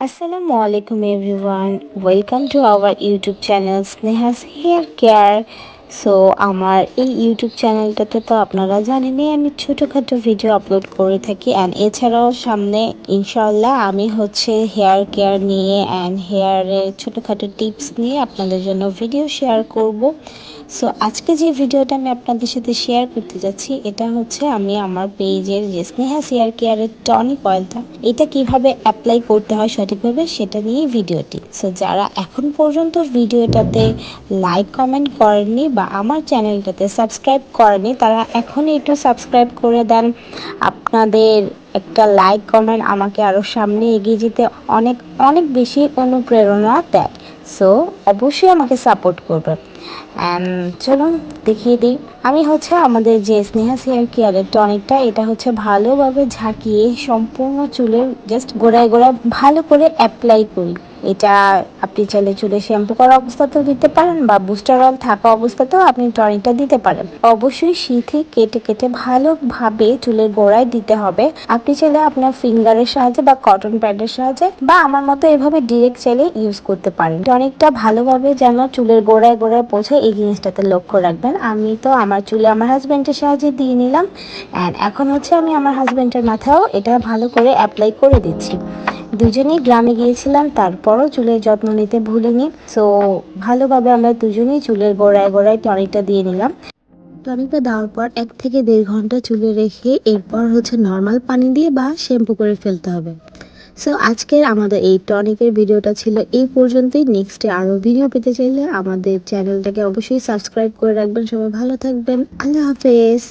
Assalamu alaikum everyone. Welcome to our YouTube channel Sneha's Hair Care so আমার এই YouTube চ্যানেলটাতে তো আপনারা জানেনই, আমি ছোটোখাটো ভিডিও আপলোড করে থাকি অ্যান্ড এছাড়াও সামনে ইনশাল্লাহ আমি হচ্ছে হেয়ার কেয়ার নিয়ে অ্যান্ড হেয়ারের ছোটোখাটো টিপস নিয়ে আপনাদের জন্য ভিডিও শেয়ার করব। সো আজকে যে ভিডিওটা আমি আপনাদের সাথে শেয়ার করতে যাচ্ছি, এটা হচ্ছে আমি আমার পেজের যে স্নেহা হেয়ার কেয়ারের টনিক অয়েলটা এটা কীভাবে অ্যাপ্লাই করতে হয় সঠিকভাবে সেটা নিয়েই ভিডিওটি সো যারা এখন পর্যন্ত ভিডিওটাতে লাইক কমেন্ট করেননি বা আমার চ্যানেলটাতে সাবস্ক্রাইব করেনি, তারা এখনই একটু সাবস্ক্রাইব করে দেন। আপনাদের একটা লাইক, কমেন্ট আমাকে আরও সামনে এগিয়ে যেতে অনেক অনেক বেশি অনুপ্রেরণা দেয়। সো, অবশ্যই আমাকে সাপোর্ট করবে চলুন, দেখিয়ে দিই। আমি হচ্ছে আমাদের যে স্নেহা হেয়ার কেয়ারের টনিকটা এটা হচ্ছে ভালোভাবে ঝাঁকিয়ে সম্পূর্ণ চুলের জাস্ট গোড়ায় গোড়ায় ভালো করে অ্যাপ্লাই করি। এটা আপনি চাইলে চুলে শ্যাম্পু করা অবস্থাতেও দিতে পারেন বা বুস্টার অয়েল থাকা অবস্থাতেও আপনি টনিকটা দিতে পারেন। অবশ্যই শীতে কেটে কেটে ভালোভাবে চুলের গোড়ায় দিতে হবে। আপনি চাইলে আপনার ফিঙ্গারের সাহায্যে বা কটন প্যাডের সাহায্যে বা আমার মতো এভাবে ডিরেক্ট চাইলে ইউজ করতে পারেন। টনিকটা ভালোভাবে যেন চুলের গোড়ায় গোড়ায় পৌঁছে এই জিনিসটাতে লক্ষ্য রাখবেন। আমি তো আমার চুলে আমার হাজব্যান্ডের সাহায্যে দিয়ে নিলাম। অ্যান্ড এখন হচ্ছে আমি আমার হাজব্যান্ডের মাথাও এটা ভালো করে অ্যাপ্লাই করে দিচ্ছি। দুজনেই গ্রামে গিয়েছিলাম, তারপরও চুলের যত্ন নিতে ভুলিনি। সো ভালোভাবে আমরা দুজনেই চুলের গোড়ায় গোড়ায় টনিকটা দিয়ে নিলাম। টনিকটা দেওয়ার পর এক থেকে দেড় ঘণ্টা চুলে রেখে এরপর হচ্ছে নর্মাল পানি দিয়ে বা শ্যাম্পু করে ফেলতে হবে। সো আজকের আমাদের এই টনিকের ভিডিওটা ছিল এই পর্যন্তই। নেক্সটে আরও ভিডিও পেতে চাইলে আমাদের চ্যানেলটাকে অবশ্যই সাবস্ক্রাইব করে রাখবেন। সবাই ভালো থাকবেন। আল্লাহ হাফেজ।